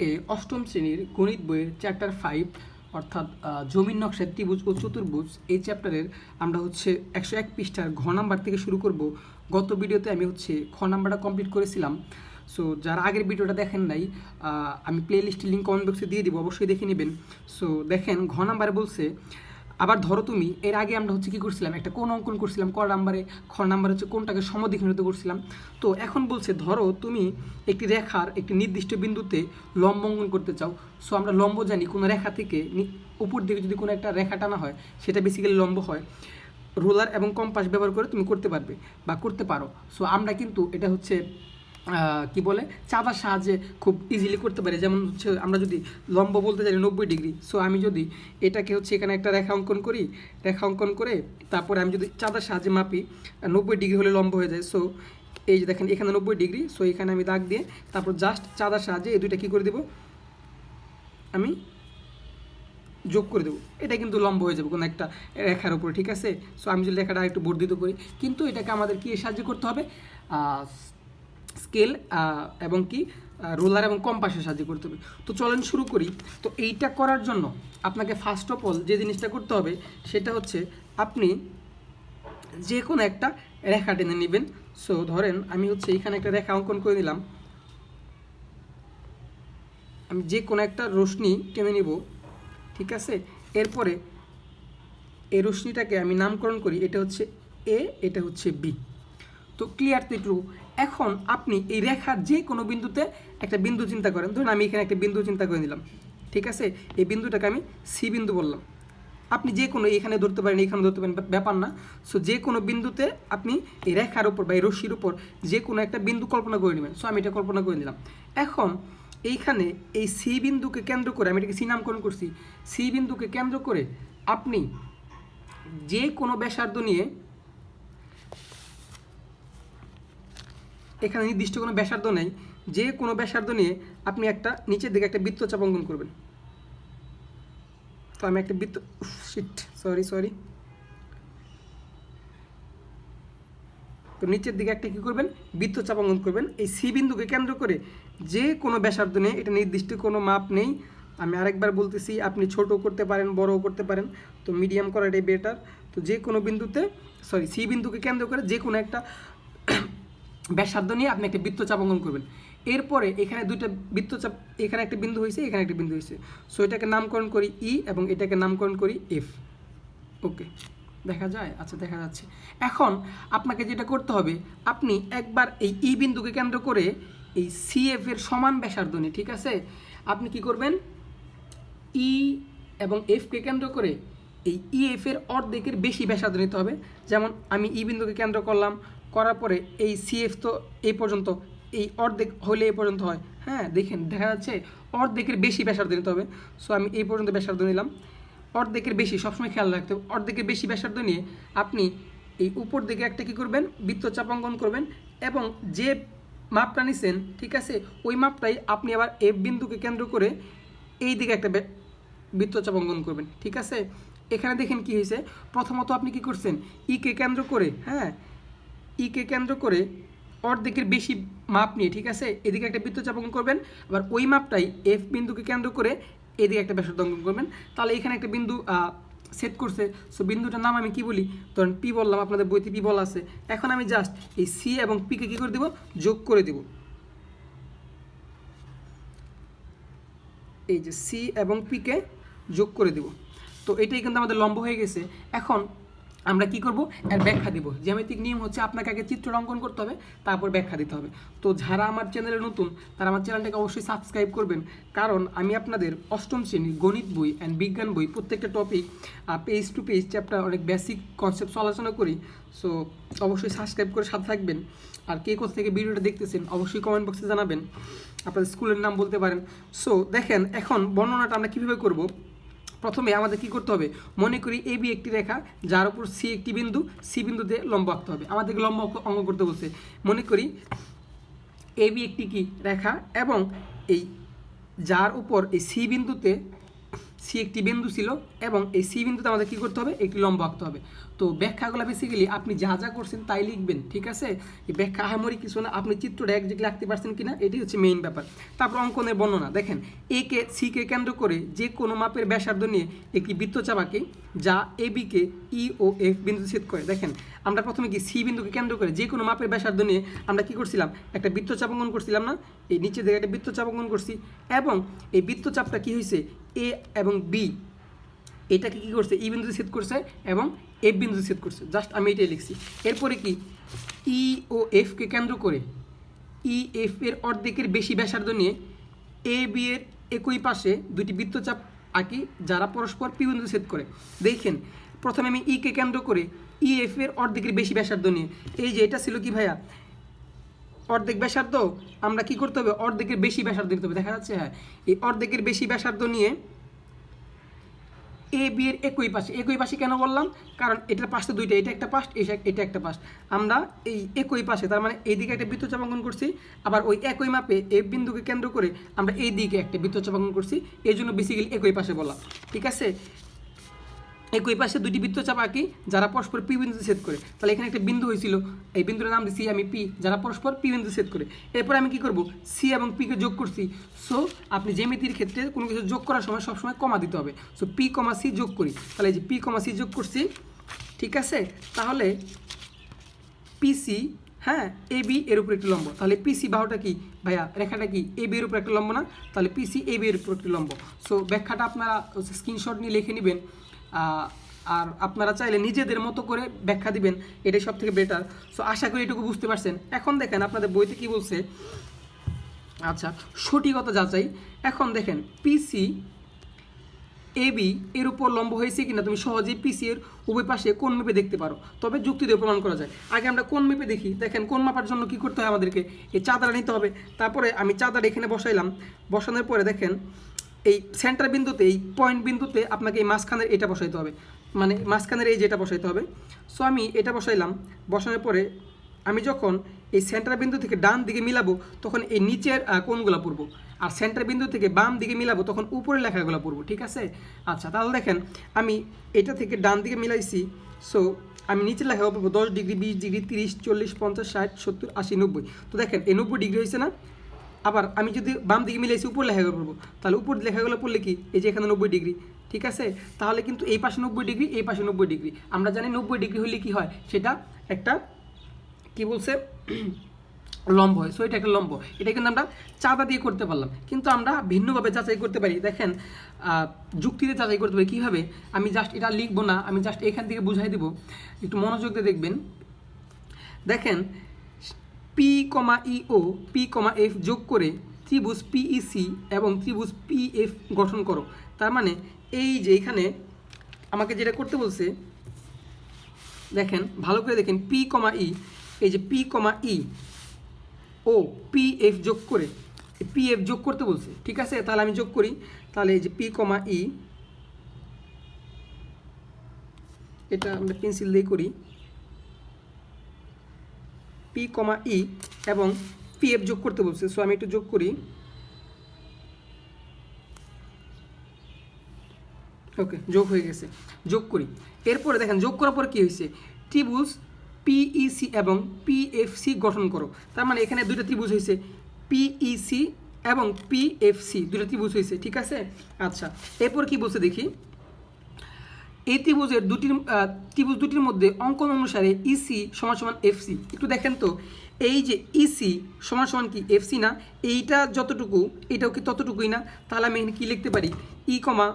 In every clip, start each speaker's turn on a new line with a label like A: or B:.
A: আজকে অষ্টম শ্রেণির গণিত বইয়ের চ্যাপ্টার ফাইভ অর্থাৎ জমির নকশা, ত্রিভুজ ও চতুর্ভুজ, এই চ্যাপ্টারের আমরা হচ্ছে একশো এক পৃষ্ঠার ঘ নাম্বার থেকে শুরু করব। গত ভিডিওতে আমি হচ্ছে খ নাম্বারটা কমপ্লিট করেছিলাম। সো যারা আগের ভিডিওটা দেখেন নাই আমি প্লে লিস্টের লিঙ্ক কমেন্ট বক্সে দিয়ে দিব, অবশ্যই দেখে নেবেন। সো দেখেন, ঘ নাম্বারে বলছে আবার ধরো তুমি, এর আগে আমরা হচ্ছে কি করছিলাম, একটা কোন অঙ্কন করছিলাম, ক নাম্বারে, খ নাম্বার হচ্ছে কোনটাকে সমদ্বিখণ্ডিত করছিলাম। তো এখন বলছে, ধরো তুমি একটি রেখার একটি নির্দিষ্ট বিন্দুতে লম্ব অঙ্কন করতে চাও। সো আমরা লম্ব জানি, কোনো রেখা থেকে উপর দিকে যদি কোনো একটা রেখা টানা হয়, সেটা বেসিক্যালি লম্ব হয়। রোলার এবং কম্পাস ব্যবহার করে তুমি করতে পারবে বা করতে পারো। সো আমরা কিন্তু এটা হচ্ছে কি বলে, চাঁদার সাহায্যে খুব ইজিলি করতে পারি। যেমন হচ্ছে আমরা যদি লম্ব বলতে জানি নব্বই ডিগ্রি সো আমি যদি এটাকে হচ্ছে এখানে একটা রেখা অঙ্কন করি, রেখা অঙ্কন করে তারপরে আমি যদি চাঁদার সাহায্যে মাপি নব্বই ডিগ্রি হলে লম্ব হয়ে যায় সো এই যে দেখেন এখানে নব্বই ডিগ্রি সো এখানে আমি দাগ দিয়ে তারপর জাস্ট চাঁদার সাহায্যে এই দুইটা কী করে দেবো? আমি যোগ করে দেবো। এটা কিন্তু লম্ব হয়ে যাবে কোনো একটা রেখার উপরে, ঠিক আছে? সো আমি যদি রেখাটা একটু বর্ধিত করি, কিন্তু এটাকে আমাদের কি সাহায্য করতে হবে? স্কেল এবং কি রোলার এবং কম্পাসের সাহায্য করতে হবে। তো চলেন শুরু করি। তো এইটা করার জন্য আপনাকে ফার্স্ট অফ অল যে জিনিসটা করতে হবে, সেটা হচ্ছে আপনি যে কোনো একটা রেখা টেনে নেবেন। সো ধরেন আমি হচ্ছে এখানে একটা রেখা অঙ্কন করে দিলাম আমি যে কোনো একটা রশ্মি টেনে নিব, ঠিক আছে? এরপরে এই রশ্মিটাকে আমি নামকরণ করি, এটা হচ্ছে এ এটা হচ্ছে বি তো ক্লিয়ার তো ট্রু এখন আপনি এই রেখার যে কোনো বিন্দুতে একটা বিন্দু চিন্তা করেন। ধরুন আমি এখানে একটা বিন্দু চিন্তা করে নিলাম। ঠিক আছে? এই বিন্দুটাকে আমি সি বিন্দু বললাম। আপনি যে কোনো এখানে ধরতে পারেন, এখানে ধরতে পারেন ব্যাপার না। সো যে কোনো বিন্দুতে আপনি এই রেখার উপর বা এই রশ্মির উপর যে কোনো একটা বিন্দু কল্পনা করে নেবেন। সো আমি এটা কল্পনা করে নিলাম। এখন এইখানে এই সি বিন্দুকে কেন্দ্র করে আমি এটাকে সি নামকরণ করছি। সি বিন্দুকে কেন্দ্র করে আপনি যে কোনো ব্যাসার্ধ নিয়ে এখানে নির্দিষ্ট কোনো ব্যাসার্ধ নেই। যে কোনো ব্যাসার্ধ নিয়ে আপনি একটা নিচের দিকে একটা বৃত্তচাপ অঙ্কন করবেন। তো আমি একটা বৃত্ত শিট সরি সরি তো নিচের দিকে একটা কী করবেন? বৃত্তচাপ অঙ্কন করবেন। এই সি বিন্দুকে কেন্দ্র করে যে কোনো ব্যাসার্ধ নেই এটা নির্দিষ্ট কোনো মাপ নেই। আমি আরেকবার বলতেছি, আপনি ছোট করতে পারেন, বড়ও করতে পারেন। তো মিডিয়াম করাটাই বেটার তো যে কোনো বিন্দুতে সরি সি বিন্দুকে কেন্দ্র করে যে কোনো একটা ব্যাসার্ধ নিয়ে আপনি একটা বৃত্তচাপ অঙ্কন করবেন। এরপরে এখানে দুইটা বৃত্তচাপ, এখানে একটা বিন্দু হয়েছে, এখানে একটা বিন্দু হয়েছে। সো এটাকে নামকরণ করি ই এবং এটাকে নামকরণ করি এফ ওকে দেখা যায়? আচ্ছা দেখা যাচ্ছে। এখন আপনাকে যেটা করতে হবে, আপনি একবার এই ই বিন্দুকে কেন্দ্র করে এই সিএফ এর সমান ব্যাসার্ধ নিয়ে, ঠিক আছে? আপনি কি করবেন? ই এবং এফকে কেন্দ্র করে এই ইএফ এর অর্ধেকের বেশি ব্যাসার্ধ নিতে হবে। যেমন আমি ই বিন্দুকে কেন্দ্র করলাম করার পরে এই সিএফ তো এই পর্যন্ত, এই অর্ধেক হলে এই পর্যন্ত হয়। হ্যাঁ দেখেন, দেখা যাচ্ছে অর্ধেকের বেশি ব্যাসার্ধ নিতে হবে। সো আমি এই পর্যন্ত ব্যাসার্ধ নিলাম। অর্ধেকের বেশি, সবসময় খেয়াল রাখতে হবে। অর্ধেকের বেশি ব্যাসার্ধ নিয়ে আপনি এই উপর দিকে একটা কি করবেন? বৃত্তচাপ অঙ্কন করবেন এবং যে মাপটা নিছেন, ঠিক আছে, ওই মাপটাই আপনি আবার এফ বিন্দুকে কেন্দ্র করে এই দিকে একটা বে- বৃত্তচাপ অঙ্কন করবেন, ঠিক আছে? এখানে দেখেন কি হয়েছে প্রথমত আপনি কি করছেন? ইকে কেন্দ্র করে হ্যাঁ ইকে কেন্দ্র করে অর্ধেকের বেশি মাপ নিয়ে, ঠিক আছে? এদিকে একটা বৃত্তচাপ অঙ্কন করবেন, আবার ওই মাপটাই এফ বিন্দুকে কেন্দ্র করে এদিকে একটা ব্যাসার্ধ অঙ্কন করবেন। তাহলে এখানে একটা বিন্দু সেট করছে। সো বিন্দুটার নাম আমি কি বলি? ধরেন পি বললাম, আপনাদের বইতে পি বলা আছে। এখন আমি জাস্ট এই সি এবং পিকে কী করে দিব? যোগ করে দিব। এই যে সি এবং পিকে যোগ করে দিব। তো এটাই কিন্তু আমাদের লম্ব হয়ে গেছে। এখন আমরা কি করব? এর ব্যাখ্যা দিব। জ্যামিতিক নিয়ম হচ্ছে আপনাকে আগে চিত্র অঙ্কন করতে হবে, তারপর ব্যাখ্যা দিতে হবে। তো যারা আমার চ্যানেলে নতুন, তারা আমার চ্যানেলটাকে অবশ্যই সাবস্ক্রাইব করবেন। কারণ আমি আপনাদের অষ্টম শ্রেণির গণিত বই অ্যান্ড বিজ্ঞান বই প্রত্যেকটা topic page to page chapter অনেক বেসিক কনসেপ্ট আলোচনা করি। সো অবশ্যই সাবস্ক্রাইব করে সাথে থাকবেন। আর কে কোথা থেকে ভিডিওটা দেখতেছেন, অবশ্যই কমেন্ট বক্সে জানাবেন। আপনাদের স্কুলের নাম বলতে পারেন। সো দেখেন, এখন বর্ণনাটা আমরা কীভাবে করব? প্রথমে আমাদের কি করতে হবে? মনে করি এ, বি একটি রেখা, যার উপর সি একটি বিন্দু, সি বিন্দুতে লম্ব আঁকতে হবে। আমাদেরকে লম্ব অঙ্ক- করতে বলছে। মনে করি এ, বি একটি কি? রেখা এবং এই যার উপর এই সি বিন্দুতে সি একটি বিন্দু ছিল এবং এই সি বিন্দুতে আমাদের কী করতে হবে? একটি লম্ব আঁকতে হবে। তো ব্যাখ্যাগুলো বেসিক্যালি আপনি যা যা করছেন তাই লিখবেন, ঠিক আছে? এই ব্যাখ্যা আহামরি কিছু না, আপনি চিত্রটা একজাক্টলি আঁকতে পারছেন কিনা এটি হচ্ছে মেইন ব্যাপার। তারপর অঙ্কনের বর্ণনা, দেখেন এ কে সি কে কেন্দ্র করে যে কোনো মাপের ব্যাসার্ধ নিয়ে একটি বৃত্তচাপ আঁকে, যা এ বিকে ই ও এফ বিন্দু ছেদ করে। দেখেন, আমরা প্রথমে কি সি বিন্দুকে কেন্দ্র করে যে কোনো মাপের ব্যাসার্ধ নিয়ে আমরা কি করছিলাম? একটা বৃত্তচাপ অঙ্কন করছিলাম না? এই নিচে দিকে একটা বৃত্তচাপ অঙ্কন করছি এবং এই বৃত্তচাপটা কি হয়েছে এ এবং বি এটাকে কী করছে? ই বিন্দুতে ছেদ করছে এবং এফ বিন্দুতে ছেদ করছে। জাস্ট আমি এটাই লিখছি। এরপরে কি? ই ও এফকে কেন্দ্র করে ই এফ এর অর্ধেকের বেশি ব্যাসার্ধ নিয়ে এ বি এর একই পাশে দুটি বৃত্তচাপ আঁকি, যারা পরস্পর পি বিন্দুতে ছেদ করে। দেখেন, প্রথমে আমি ই কে কেন্দ্র করে ই এফ এর অর্ধেকের বেশি ব্যাসার্ধ নিয়ে। এই যে, এটা ছিল কি ভাইয়া? অর্ধেক ব্যাসার্ধ, আমরা কি করতে হবে? অর্ধেকের বেশি ব্যাসার্ধ দিতে হবে। দেখা যাচ্ছে হ্যাঁ এই অর্ধেকের বেশি ব্যাসার্ধ নিয়ে এ বি এর একই পাশে একই পাশে কেন বললাম? কারণ এটার পাশে দুইটা, এটা একটা পাশ, এটা একটা পাশ। আমরা এই একই পাশে, তার মানে এই দিকে একটা বৃত্তচাপ অঙ্কন করছি, আবার ওই একই মাপে এ বিন্দুকে কেন্দ্র করে আমরা এই দিকে একটা বৃত্তচাপ অঙ্কন করছি। এই জন্য বেসিক্যালি একই পাশে বলা। ঠিক আছে? একই পাশে দুটি বৃত্তচাপ আঁকি, যারা পরস্পর পি বিন্দুতে ছেদ করে। তাহলে এখানে একটা বিন্দু হয়েছিল, এই বিন্দুর নাম দিচ্ছি আমি পি, যারা পরস্পর পি বিন্দু ছেদ করে। এরপর আমি কি করব? সি এবং পিকে যোগ করছি। সো আপনি জ্যামিতির ক্ষেত্রে কোনো কিছু যোগ করার সময় সবসময় কমা দিতে হবে। সো পি কমা সি যোগ করি। তাহলে এই যে পি কমা সি যোগ করছি, ঠিক আছে? তাহলে পিসি হ্যাঁ এ বি এর উপর একটি লম্ব। তাহলে পিসি বাহুটা কি? ভাইয়া, রেখাটা কি? এ বি এর উপর একটা লম্ব না? তাহলে পিসি এ বি এর উপর একটি লম্ব। সো ব্যাখ্যাটা আপনারা স্ক্রিনশট নিয়ে লিখে নেবেন। আর আপনারা চাইলে নিজেদের মতো করে ব্যাখ্যা দিবেন, এটাই সব থেকে বেটার সো আশা করি এটুকু বুঝতে পারছেন। এখন দেখেন, আপনাদের বইতে কি বলছে? আচ্ছা সঠিকতা যাচাই। এখন দেখেন পিসি এবি এর উপর লম্ব হয়েছে কিনা তুমি সহজেই পিসি এর উভয় পাশে কোন মেপে দেখতে পারো। তবে যুক্তি দিয়ে প্রমাণ করা যায়। আগে আমরা কোন মেপে দেখি? দেখেন, কোন মাপার জন্য কি করতে হয় আমাদেরকে? এই চাঁদাটা নিতে হবে। তারপরে আমি চাঁদাটা এখানে বসাইলাম। বসানোর পরে দেখেন এই সেন্টার বিন্দুতে এই পয়েন্ট বিন্দুতে আপনাকে এই মাঝখানের এটা বসাইতে হবে। মানে মাঝখানের এই যেটা বসাইতে হবে। সো আমি এটা বসাইলাম। বসানোর পরে আমি যখন এই সেন্টার বিন্দু থেকে ডান দিকে মিলাবো তখন এই নিচের আহ, কোণগুলো পড়ব। আর সেন্টার বিন্দু থেকে বাম দিকে মিলাবো তখন উপরে লেখাগুলো পড়ব ঠিক আছে? আচ্ছা তাহলে দেখেন আমি এটা থেকে ডান দিকে মিলাইছি। সো আমি নিচে লেখা পড়ব দশ ডিগ্রি বিশ ডিগ্রি তিরিশ চল্লিশ পঞ্চাশ ষাট সত্তর আশি নব্বই। তো দেখেন এই নব্বই ডিগ্রি হয়েছে না? আবার আমি যদি বাম দিকে মিলাইছি, উপর লেখাগুলো পড়ব। তাহলে উপর লেখাগুলো পড়লে কি? এই যে এখানে নব্বই ডিগ্রি, ঠিক আছে? তাহলে কিন্তু এই পাশে নব্বই ডিগ্রি, এই পাশে নব্বই ডিগ্রি। আমরা জানি নব্বই ডিগ্রি হলে কি হয়? সেটা একটা কি বলছে? লম্ব হয়। সো এটা একটা লম্ব। এটা কিন্তু আমরা চাঁদা দিয়ে করতে পারলাম। কিন্তু আমরা ভিন্নভাবে যাচাই করতে পারি। দেখেন যুক্তিতে যাচাই করতে পারি। কীভাবে? আমি জাস্ট এটা লিখব না। আমি জাস্ট এখান থেকে বুঝাই দেবো। একটু মনোযোগ দিয়ে দেখবেন। দেখেন P comma E O P comma F যোগ করে ত্রিভুজ পিইসি এবং ত্রিভুজ পিএফ গঠন করো। তার মানে এই যে এখানে আমাকে যেটা করতে বলছে, দেখেন, ভালো করে দেখেন পি কমা ই এই যে P comma E O P F যোগ করে পি এফ যোগ করতে বলছে, ঠিক আছে? তাহলে আমি যোগ করি। তাহলে এই যে পি কমা ই এটা আমরা পেন্সিল দিয়ে করি। পি কমা ই এবং পি এফ যোগ করতে বলছে। সো আমি একটু যোগ করি। ওকে যোগ হয়ে গেছে। যোগ করি। এরপরে দেখেন, যোগ করার পরে কী হয়েছে? ত্রিভুজ পিইসি এবং পিএফসি গঠন করো। তার মানে এখানে দুটো ত্রিভুজ হয়েছে। পিইসি এবং পিএফসি দুটো ত্রিভুজ হয়েছে। ঠিক আছে? আচ্ছা এরপর কি বলছে দেখি? এই ত্রিভুজের দুটির ত্রিভুজ দুটির মধ্যে অঙ্কন অনুসারে ইসি সমান সমান এফসি একটু দেখেন তো, এই যে ইসি সমান সমান কি এফসি না, এইটা যতটুকু, এটাও কি ততটুকুই না? তাহলে আমি এখানে কী লিখতে পারি? ই কমা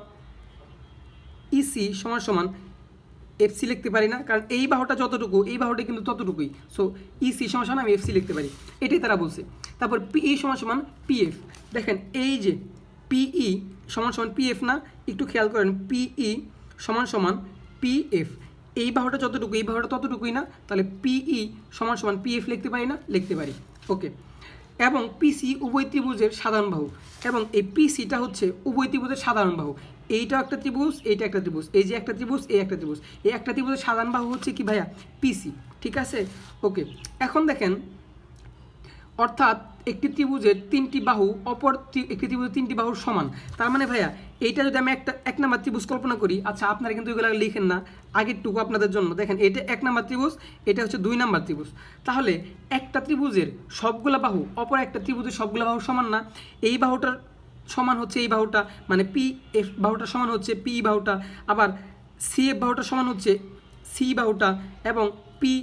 A: ইসি সমান সমান এফসি লিখতে পারি না, কারণ এই বাহুটা যতটুকু, এই বাহুটা কিন্তু ততটুকুই। সো ইসি সমান সমান আমি এফসি লিখতে পারি। এটাই তারা বলছে। তারপর পিই সমান সমান পিএফ দেখেন, এই যে পিই সমান সমান পিএফ না, একটু খেয়াল করেন পিই সমান সমান পিএফ এই বাহুটা যতটুকু, এই বাহুটা ততটুকুই না, তাহলে পিই সমান সমান পিএফ লিখতে পারি না, লিখতে পারি। ওকে এবং পিসি উভয় ত্রিভুজের সাধারণ বাহু। এবং এই পিসিটা হচ্ছে উভয় ত্রিভুজের সাধারণ বাহু। এইটা একটা ত্রিভুজ, এইটা একটা ত্রিভুজ, এই যে একটা ত্রিভুজ, এই একটা ত্রিভুজ। এই একটা ত্রিভুজের সাধারণ বাহু হচ্ছে কি ভাইয়া? পিসি ঠিক আছে? ওকে এখন দেখেন অর্থাৎ একটি ত্রিভুজের তিনটি বাহু, অপর একটি ত্রিভুজের তিনটি বাহুর সমান। তার মানে ভাইয়া, এইটা যদি আমি একটা, এক নাম্বার ত্রিভুজ কল্পনা করি আচ্ছা আপনারা কিন্তু এগুলো লিখেন না, আগেরটুকু আপনাদের জন্য। দেখেন, এটা এক নাম্বার ত্রিভুজ, এটা হচ্ছে দুই নাম্বার ত্রিভুজ। তাহলে একটা ত্রিভুজের সবগুলা বাহু, অপর একটা ত্রিভুজের সবগুলা বাহু সমান না, এই বাহুটার সমান হচ্ছে এই বাহুটা মানে পি এফ বাহুটা সমান হচ্ছে পি বাহুটা, আবার সি এফ বাহুটা সমান হচ্ছে সি বাহুটা, এবং পি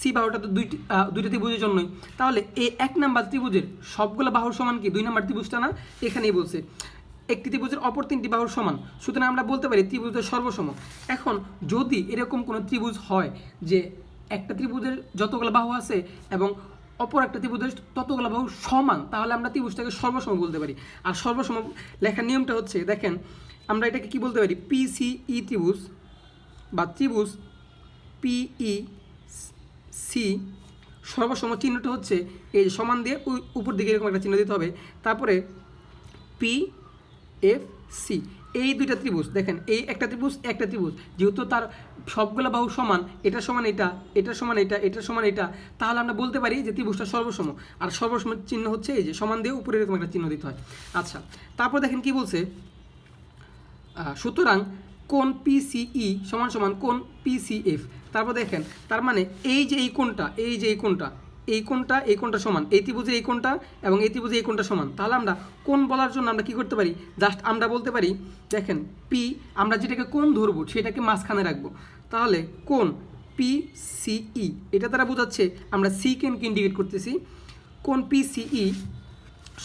A: সি বাহুটা তো দুইটি দুইটা ত্রিভুজের জন্যই। তাহলে এই এক নাম্বার ত্রিভুজের সবগুলো বাহুর সমান কি? দুই নাম্বার ত্রিভুজটা না? এখানেই বলছে। একটি ত্রিভুজের অপর তিনটি বাহুর সমান। সুতরাং আমরা বলতে পারি ত্রিভুজের সর্বসম। এখন যদি এরকম কোনো ত্রিভুজ হয় যে একটা ত্রিভুজের যতগুলো বাহু আছে এবং অপর একটা ত্রিভুজের ততগুলো বাহু সমান, তাহলে আমরা ত্রিভুজটাকে সর্বসম বলতে পারি। আর সর্বসম লেখার নিয়মটা হচ্ছে, দেখেন, আমরা এটাকে কি বলতে পারি? পিসিই ত্রিভুজ বা ত্রিভুজ পিই সি সর্বসম চিহ্নটা হচ্ছে এই সমান দিয়ে উপর দিকে এরকম একটা চিহ্ন দিতে হবে। তারপরে পি, এফ, সি। এই দুইটা ত্রিভুজ, দেখেন, এই একটা ত্রিভুজ একটা ত্রিভুজ। যেহেতু তার সবগুলো বাহু সমান, এটা সমান এটা এটা সমান এটা এটা সমান এটা, তাহলে আমরা বলতে পারি যে ত্রিভুজটা সর্বসম। আর সর্বসম চিহ্ন হচ্ছে এই যে সমান দিয়ে উপরে এরকম একটা চিহ্ন দিতে হয়। আচ্ছা তারপর দেখেন কি বলছে? সুতরাং কোন পিসিই সমান সমান কোন পিসিএফ তারপর দেখেন, তার মানে এই যে এই কোনটা এই যে এই কোনটা এই কোনটা এই কোনটা সমান, এই ত্রিভুজে এই কোনটা এবং এই ত্রিভুজে এই কোনটা সমান। তাহলে আমরা কোন বলার জন্য আমরা কি করতে পারি? জাস্ট আমরা বলতে পারি, দেখেন পি আমরা যেটাকে কোন ধরবো, সেটাকে মাঝখানে রাখব। তাহলে কোন পি সিই এটা তারা বোঝাচ্ছে আমরা সি কেনকে ইন্ডিকেট করতেছি? কোন পিসিই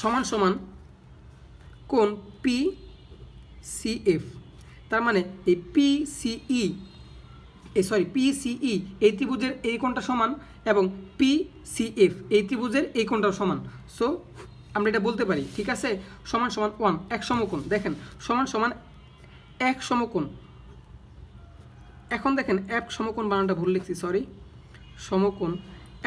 A: সমান সমান কোন পি সিএফ তার মানে এই পিসিই এই সরি পিসিই এই ত্রিভুজের এই কোণটা সমান এবং পিসিএফ এই ত্রিভুজের এই কোণটাও সমান। সো আমরা এটা বলতে পারি, ঠিক আছে? সমান সমান ওয়ান, এক সমকোণ। দেখেন, সমান সমান এক সমকোণ। এখন দেখেন, এক সমকোণ বানানটা ভুল লিখছি সরি সমকোণ।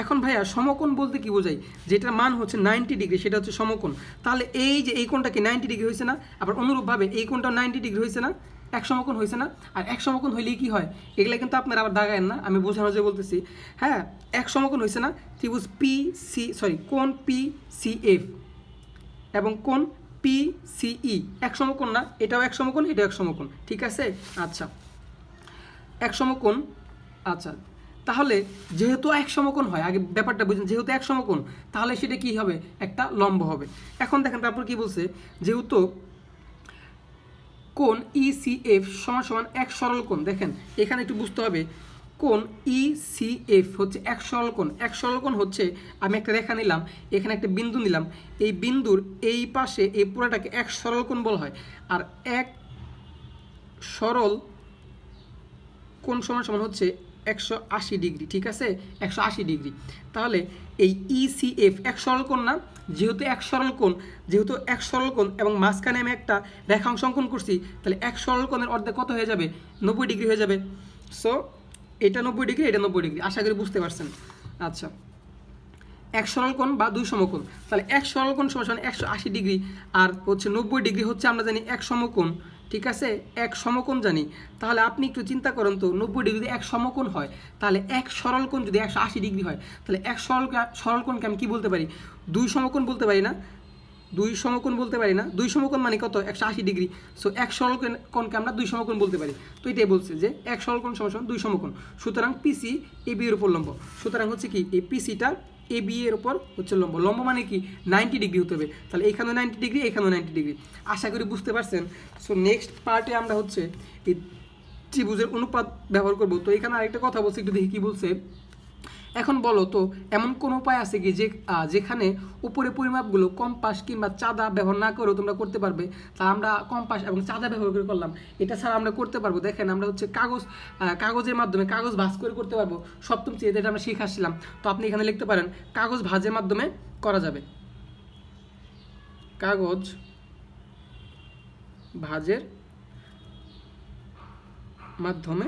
A: এখন ভাইয়া, সমকোণ বলতে কি বোঝাই? যেটার মান হচ্ছে নাইনটি ডিগ্রি, সেটা হচ্ছে সমকোণ। তাহলে এই যে এই কোণটা কি নাইনটি ডিগ্রি হয়েছে না? আবার অনুরূপভাবে এই কোণটাও নাইনটি ডিগ্রি হয়েছে না? এক সমকোণ হয়েছে না, আর এক সমকোণ হইলেই কি হয়? এগুলো কিন্তু আপনারা আবার দাগায়েন না, আমি বোঝানোর যে বলতেছি। হ্যাঁ এক সমকোণ হয়েছে না, ত্রিভুজ পি সি সরি কোন পি সি এফ এবং কোন পি সি ই এক সমকোণ না, এটাও এক সমকোণ, এটাও এক সমকোণ, ঠিক আছে? আচ্ছা। এক সমকোণ আচ্ছা। তাহলে যেহেতু এক সমকোণ হয়, আগে ব্যাপারটা বুঝুন, যেহেতু এক সমকোণ, তাহলে সেটা কি হবে? একটা লম্ব হবে। এখন দেখেন তারপর কি বলছে? যেহেতু কোন ইসিএফ সমান সমান এক সরল কোণ। দেখেন, এখানে একটু বুঝতে হবে কোন ইসিএফ হচ্ছে এক সরল কোণ। এক সরল কোণ হচ্ছে, আমি একটা রেখা নিলাম, এখানে একটা বিন্দু নিলাম, এই বিন্দুর এই পাশে এই পুরাটাকে এক সরল কোণ বলা হয়। আর এক সরল কোন সমান সমান হচ্ছে একশো আশি ডিগ্রি, ঠিক আছে? একশো আশি ডিগ্রি। তাহলে এই ইসিএফ এক সরল কোণ না? যেহেতু এক সরল কোণ, যেহেতু এক সরল কোণ এবং মাঝখানে আমি একটা রেখাংশ অঙ্কন করছি, তাহলে এক সরল কোণের অর্ধেক কত হয়ে যাবে? নব্বই ডিগ্রি হয়ে যাবে। সো এটা নব্বই ডিগ্রি, এটা নব্বই ডিগ্রি। আশা করি বুঝতে পারছেন। আচ্ছা। এক সরল কোণ বা দুই সমকোণ। তাহলে এক সরল কোণ সমান একশো আশি ডিগ্রি। আর হচ্ছে নব্বই ডিগ্রি হচ্ছে আমরা জানি এক সমকোণ। ঠিক আছে? এক সমকোণ জানি। তাহলে আপনি একটু চিন্তা করেন তো, নব্বই ডিগ্রি যদি এক সমকোণ হয়, তাহলে এক সরল কোণ যদি একশো আশি ডিগ্রি হয়, তাহলে এক সরল সরল কোণকে আমি কী বলতে পারি? দুই সমকোণ বলতে পারি না? দুই সমকোণ বলতে পারি না? দুই সমকোণ মানে কত? একশো আশি ডিগ্রি। সো এক সরল কোণ- কোণকে আমরা দুই সমকোণ বলতে পারি। তো এটাই বলছে যে, এক সরল কোণ সমান সমান দুই সমকোণ। সুতরাং পিসি এ বি এর উপর লম্ব। সুতরাং হচ্ছে কি? এই পিসিটা এ বি এর উপর হচ্ছে লম্ব। লম্ব মানে কি? নাইনটি ডিগ্রি হতে হবে। তাহলে এখানেও নাইনটি ডিগ্রি এখানেও নাইনটি ডিগ্রি আশা করি বুঝতে পারছেন? সো নেক্সট পার্টে আমরা হচ্ছে এই ত্রিভুজের অনুপাত ব্যবহার করব। তো এখানে আরেকটা কথা বলছি, একটু দেখি কি বলছে। এখন বলো তো, এমন কোনো উপায় আছে কি যে যেখানে উপরে পরিমাপগুলো কম্পাস কিংবা চাঁদা ব্যবহার না করেও তোমরা করতে পারবে? তা আমরা কম্পাস এবং চাঁদা ব্যবহার করে করলাম। এটা ছাড়া আমরা করতে পারব। দেখেন, আমরা হচ্ছে কাগজ কাগজের মাধ্যমে কাগজ ভাঁজ করে করতে পারব। সপ্তম শ্রেণীতে এটা আমরা শিখে আসছিলাম তো আপনি এখানে লিখতে পারেন, কাগজ ভাঁজের মাধ্যমে করা যাবে। কাগজ ভাঁজের মাধ্যমে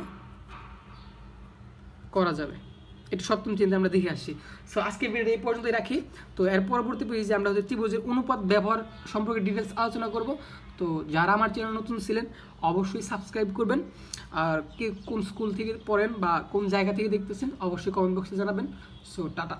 A: করা যাবে। এটা সপ্তম চিন্তা আমরা দেখে আসছি সো আজকে ভিডিওটা এই পর্যন্তই রাখি। তো, এর পরবর্তী পেজে আমরা হচ্ছে ত্রিভুজের অনুপাত ব্যবহার সম্পর্কে ডিটেলস আলোচনা করব। তো, যারা আমার চ্যানেল নতুন ছিলেন, অবশ্যই সাবস্ক্রাইব করবেন। আর কে কোন স্কুল থেকে পড়েন বা কোন জায়গা থেকে দেখতেছেন, অবশ্যই কমেন্ট বক্সে জানাবেন। So tata.